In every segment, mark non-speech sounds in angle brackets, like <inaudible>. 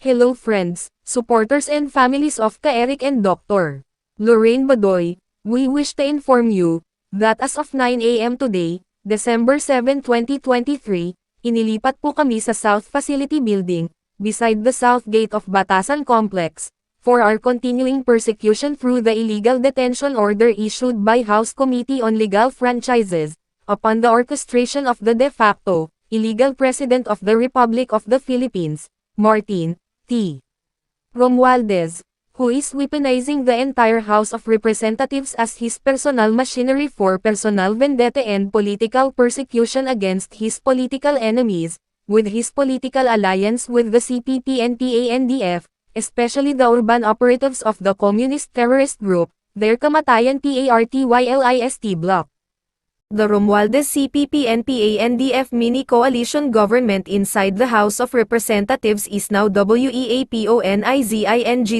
Hello friends, supporters and families of Ka-Eric and Dr. Lorraine Badoy, we wish to inform you, that as of 9 a.m. today, December 7, 2023, inilipat po kami sa South Facility Building, beside the South Gate of Batasan Complex, for our continuing persecution through the illegal detention order issued by House Committee on Legal Franchises, upon the orchestration of the de facto, illegal President of the Republic of the Philippines, Martin, T. Romualdez, who is weaponizing the entire House of Representatives as his personal machinery for personal vendetta and political persecution against his political enemies, with his political alliance with the CPP and PANDF, especially the urban operatives of the communist terrorist group, their Kamatayan PARTYLIST bloc. The Romualdez CPP and PANDF mini coalition government inside the House of Representatives is now WEAPONIZING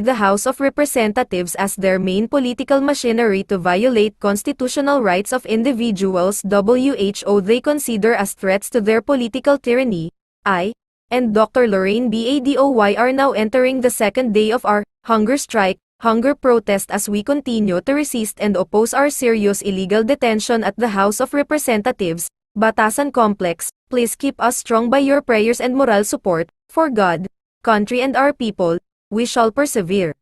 the House of Representatives as their main political machinery to violate constitutional rights of individuals WHO they consider as threats to their political tyranny. I, and Dr. Lorraine Badoy are now entering the second day of our hunger strike, hunger protest as we continue to resist and oppose our serious illegal detention at the House of Representatives, Batasan Complex. Please keep us strong by your prayers and moral support, for God, country and our people, we shall persevere.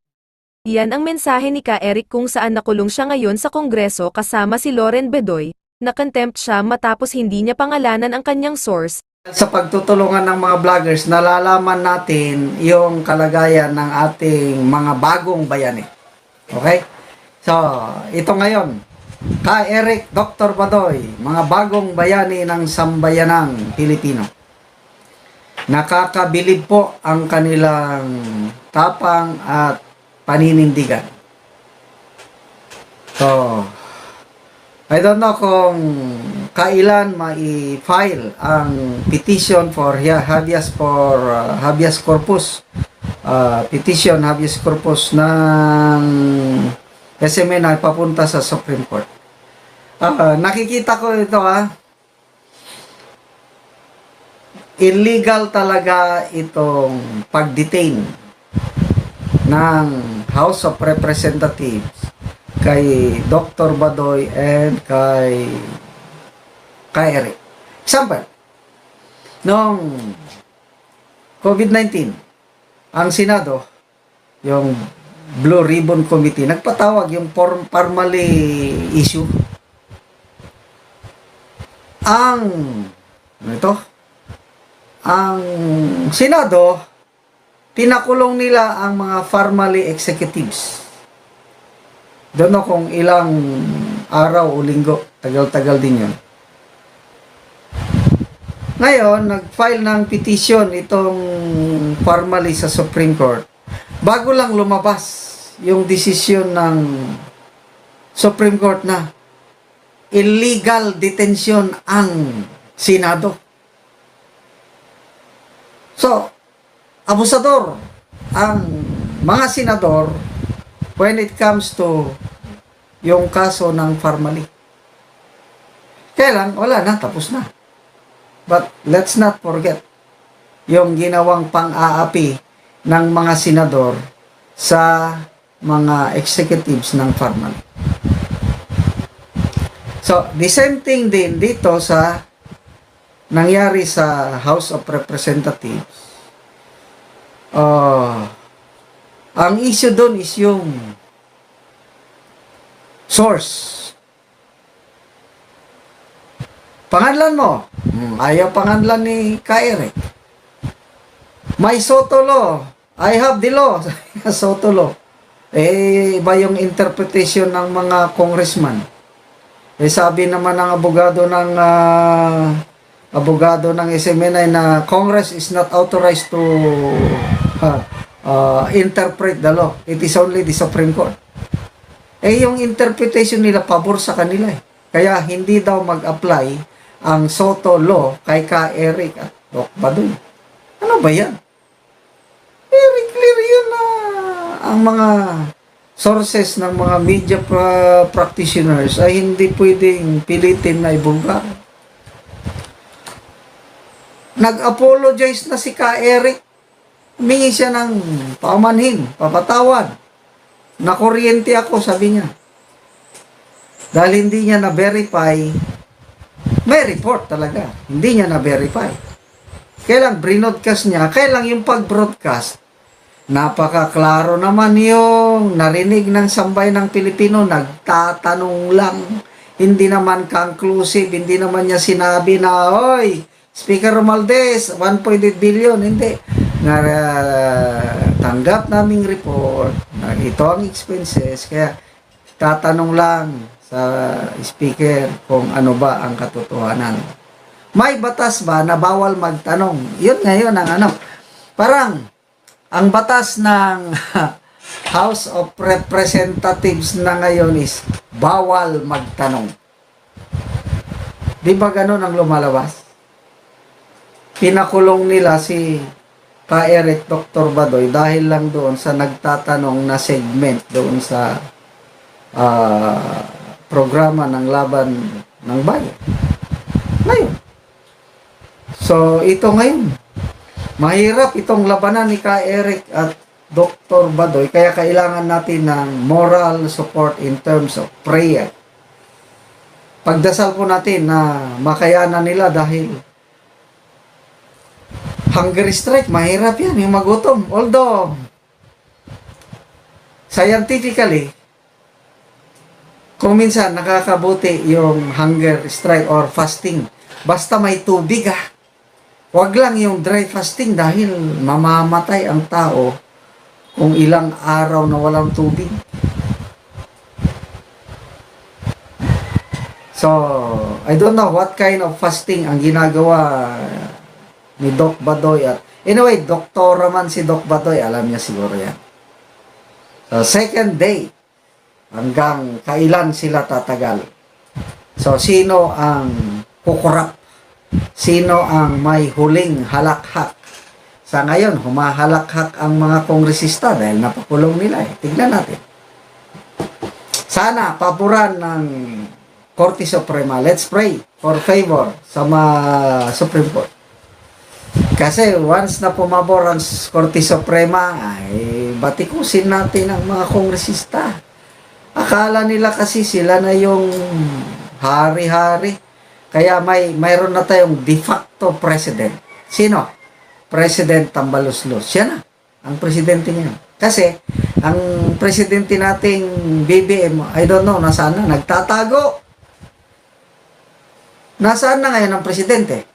Yan ang mensahe ni Ka Eric kung saan nakulong siya ngayon sa Kongreso kasama si Loren Bedoy, na contempt siya matapos hindi niya pangalanan ang kanyang source, Sa pagtutulungan ng mga vloggers, nalalaman natin yung kalagayan ng ating mga bagong bayani. Okay? So, ito ngayon, ka Eric, Dr. Badoy, mga bagong bayani ng sambayanang Pilipino. Nakakabilib po ang kanilang tapang at paninindigan. So, I don't know kung kailan mai-file ang petition for ha- habeas for uh, habeas corpus uh, petition habeas corpus ng SMA na papunta sa Supreme Court. Ah, nakikita ko ito ah. Illegal talaga itong pag-detain ng House of Representatives kay Dr. Badoy and kay kay Eric. Example, nung COVID-19, ang Senado, yung Blue Ribbon Committee, nagpatawag yung form formally issue. Ang, ano ito? Ang Senado, pinakulong nila ang mga formally executives. Don't know kung ilang araw o linggo. Tagal-tagal din yun. Ngayon, nag-file ng petition itong formally sa Supreme Court. Bago lang lumabas yung desisyon ng Supreme Court na illegal detention ang Senado. So, abusador ang mga senador when it comes to yung kaso ng formally. Kailan? Wala na, tapos na. But let's not forget yung ginawang pang-aapi ng mga senador sa mga executives ng formally. So, the same thing din dito sa nangyari sa House of Representatives. Uh, ang issue doon is yung source. Pangalan mo? Hmm, ayaw pangalan ni Kairek. May Soto law. I have the law. <laughs> Soto law. Eh, iba yung interpretation ng mga congressman. Eh, sabi naman ng abogado ng ah, abogado ng SMNI na Congress is not authorized to ah, ah, interpret the law. It is only the Supreme Court. Eh, yung interpretation nila pabor sa kanila eh. Kaya hindi daw mag-apply ang Soto Law kay Ka Eric at Doc Badoy. Ano ba yan? Very clear yun na ang mga sources ng mga media pra- practitioners ay hindi pwedeng pilitin na ibulgar. Nag-apologize na si Ka Eric Humingi siya ng paumanhin, papatawad. Nakuryente ako, sabi niya. Dahil hindi niya na-verify, may report talaga. Hindi niya na-verify. Kailang brinodcast niya, kailang yung pag-broadcast, napakaklaro naman yung narinig ng sambay ng Pilipino, nagtatanong lang. Hindi naman conclusive, hindi naman niya sinabi na, Oy, Speaker Romaldes, 1.8 billion. Hindi. Na, uh, tanggap naming report na ito ang expenses. Kaya tatanong lang sa speaker kung ano ba ang katotohanan. May batas ba na bawal magtanong? Yun ngayon ang ano. Parang ang batas ng <laughs> House of Representatives na ngayon is bawal magtanong. Di ba ganun ang lumalabas? Pinakulong nila si ka Eric Dr. Badoy dahil lang doon sa nagtatanong na segment doon sa ah, programa ng laban ng bayan. Ngayon. So, ito ngayon. Mahirap itong labanan ni Ka Eric at Dr. Badoy kaya kailangan natin ng moral support in terms of prayer. Pagdasal po natin na makayanan nila dahil hunger strike, mahirap yan, yung magutom. Although, scientifically, kung minsan nakakabuti yung hunger strike or fasting, basta may tubig ah. Huwag lang yung dry fasting dahil mamamatay ang tao kung ilang araw na walang tubig. So, I don't know what kind of fasting ang ginagawa ni Doc Badoy at anyway, doktora man si Doc Badoy, alam niya siguro yan. So, second day, hanggang kailan sila tatagal. So, sino ang kukurap? Sino ang may huling halakhak? Sa ngayon, humahalakhak ang mga kongresista dahil napakulong nila eh. Tignan natin. Sana, paboran ng Korte Suprema. Let's pray for favor sa mga Supreme Court. Kasi once na pumabor ang Korte Suprema, ay batikusin natin ang mga kongresista. Akala nila kasi sila na yung hari-hari. Kaya may mayroon na tayong de facto president. Sino? President Tambaluslos. Siya na. Ang presidente niya. Kasi, ang presidente nating BBM, I don't know, nasaan na? Nagtatago. Nasaan na ngayon ang presidente?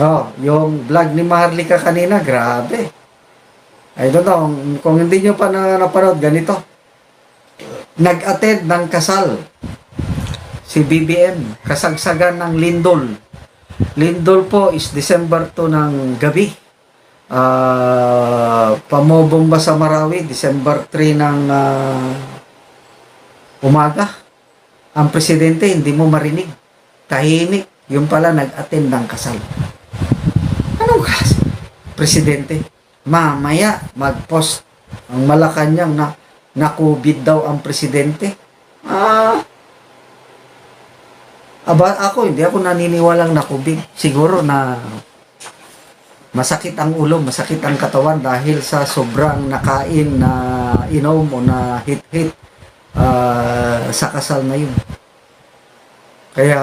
Oh, yung vlog ni Maharlika kanina, grabe. I don't know, kung hindi nyo pa na napanood, ganito. Nag-attend ng kasal si BBM, kasagsagan ng Lindol. Lindol po is December 2 ng gabi. Ah, pamobomba sa Marawi, December 3 ng ah, umaga. Ang presidente hindi mo marinig. Tahimik. Yung pala nag-attend ng kasal. Presidente, mamaya mag-post ang Malacanang na na COVID daw ang presidente. Ah, aba ako, hindi ako naniniwalang na COVID. Siguro na masakit ang ulo, masakit ang katawan dahil sa sobrang nakain na inom o na hit-hit ah, sa kasal na yun. Kaya,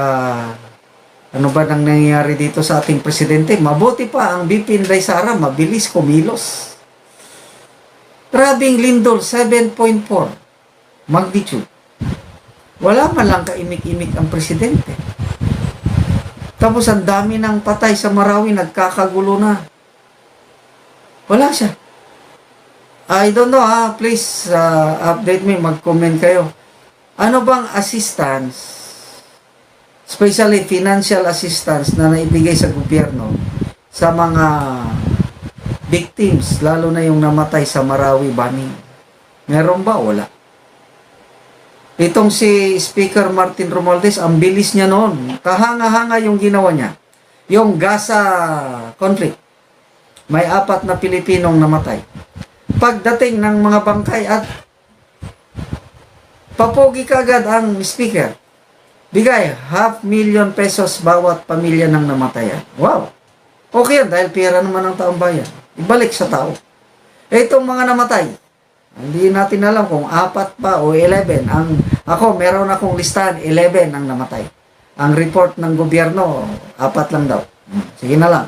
ano ba nang nangyayari dito sa ating presidente? Mabuti pa ang BP Inday Sara, mabilis kumilos. Grabing lindol, 7.4 magnitude. Wala man lang kaimik-imik ang presidente. Tapos ang dami ng patay sa Marawi, nagkakagulo na. Wala siya. I don't know ha, please uh, update me, mag-comment kayo. Ano bang assistance, especially financial assistance na naibigay sa gobyerno sa mga victims, lalo na yung namatay sa Marawi bombing? Meron ba? Wala. Itong si Speaker Martin Romualdez, ang bilis niya noon. Kahanga-hanga yung ginawa niya. Yung Gaza conflict. May apat na Pilipinong namatay. Pagdating ng mga bangkay at papogi kagad ang speaker. Bigay half million pesos bawat pamilya ng namatayan. Wow! Okay yan dahil pera naman ng taong bayan. ibalik sa tao. Eh, itong mga namatay, hindi natin alam kung apat pa o 11. Ang, ako, meron akong listahan, 11 ang namatay. Ang report ng gobyerno, apat lang daw. Hmm, Sige na lang.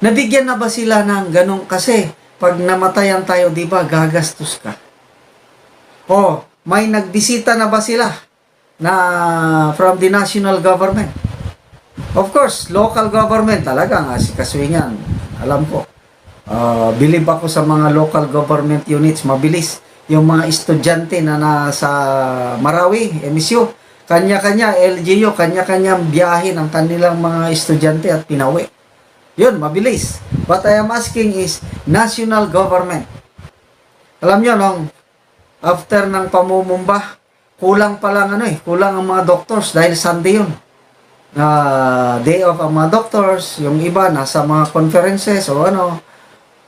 Nabigyan na ba sila ng ganong kasi pag namatayan tayo, di ba, gagastos ka. O, may nagbisita na ba sila na from the national government? Of course, local government talaga nga si Kaswingan. Alam ko. Uh, believe ako sa mga local government units, mabilis. Yung mga estudyante na nasa Marawi, MSU, kanya-kanya, LGU, kanya-kanyang biyahe ng kanilang mga estudyante at pinawi. Yun, mabilis. What I am asking is national government. Alam nyo, nung after ng pamumumba, kulang pa lang ano eh, kulang ang mga doctors dahil Sunday yun. Na day off ang mga doctors, yung iba nasa mga conferences o ano,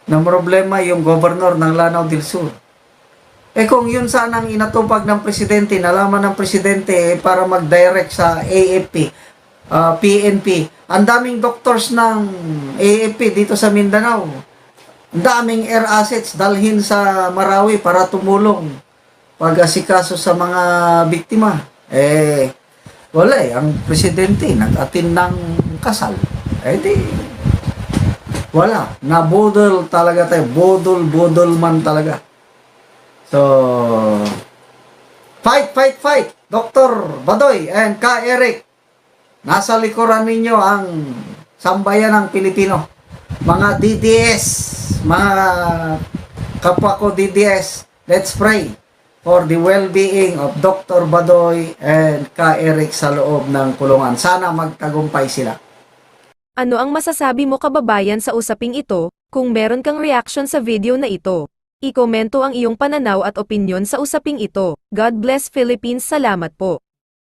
na problema yung governor ng Lanao del Sur. Eh kung yun sana ang inatupag ng presidente, nalaman ng presidente eh, para mag-direct sa AFP, ah, PNP, ang daming doctors ng AFP dito sa Mindanao. Ang daming air assets dalhin sa Marawi para tumulong pag-asikaso sa mga biktima. Eh, wala eh. Ang presidente nag-attend ng kasal. Eh di, wala. Nabudol talaga tayo. Budol, budol man talaga. So, fight, fight, fight. Dr. Badoy and Ka Eric. Nasa likuran ninyo ang sambayan ng Pilipino. Mga DDS, mga kapwa ko DDS, let's pray for the well-being of Dr. Badoy and Ka Eric sa loob ng kulungan. Sana magtagumpay sila. Ano ang masasabi mo kababayan sa usaping ito, kung meron kang reaction sa video na ito? I-komento ang iyong pananaw at opinyon sa usaping ito. God bless Philippines. Salamat po.